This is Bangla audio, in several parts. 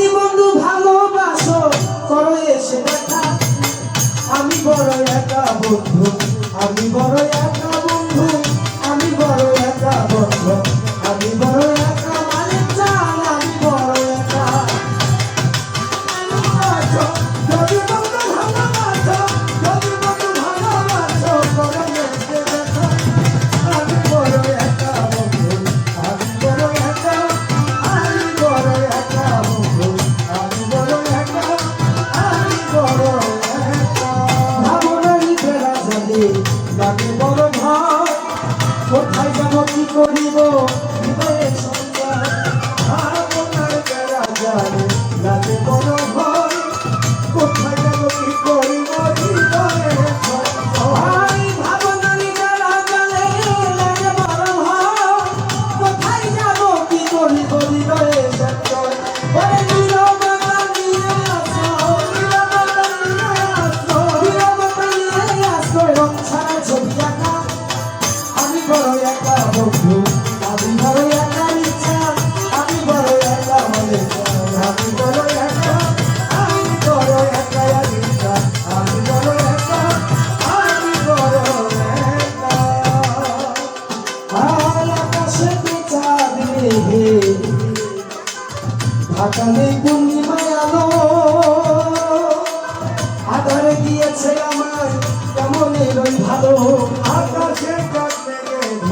যদি বন্ধু ভালোবাসো করো এসে দেখা আমি বড় একা বন্ধু আমি বড় একা যাব কি করিব। একা বন্ধু, আমি বড় আমি বড় একা মনে আমি বড় একা, আমি বড় একা ইচ্ছা, আমি বড় একা আর আকাশে চাঁদ আমার কেমন এলোই ভালো।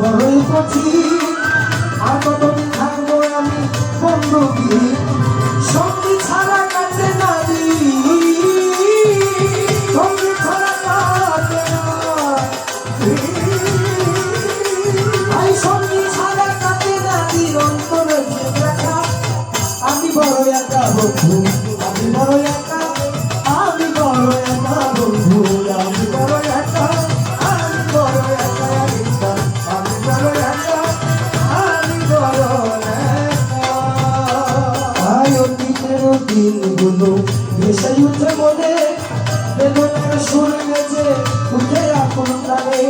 বড়ই কঠিন আর কতদিন থাকব আমি বন্ধুকি সঙ্গী ছাড়া কাছে নারী সঙ্গী ছাড়া কাছে আই সঙ্গী ছাড়া কাছে নারী অন্তরে দেখা আমি বড় একা বন্ধু, আমি বড় একা দিনগুলো ভেসে উঠে মনে, বেদনার সুর গেছে উঠে আপন তারে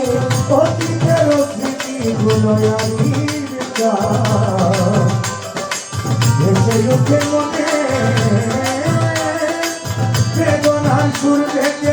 অতীতের স্মৃতিগুলো আমি ভেসে উঠে মনে, বেদনার সুর গেছে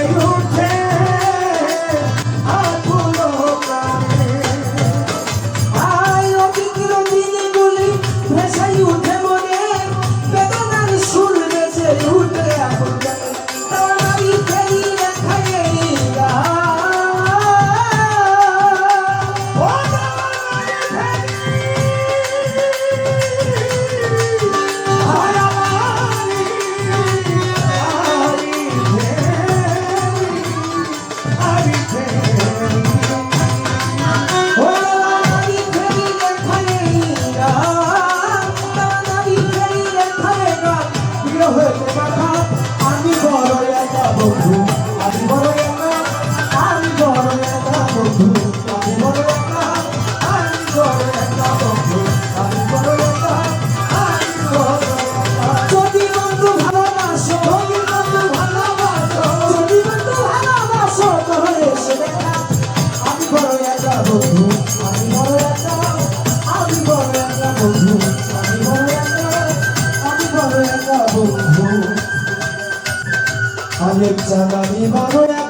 অনেক চাঁদা নিয়ে ভালো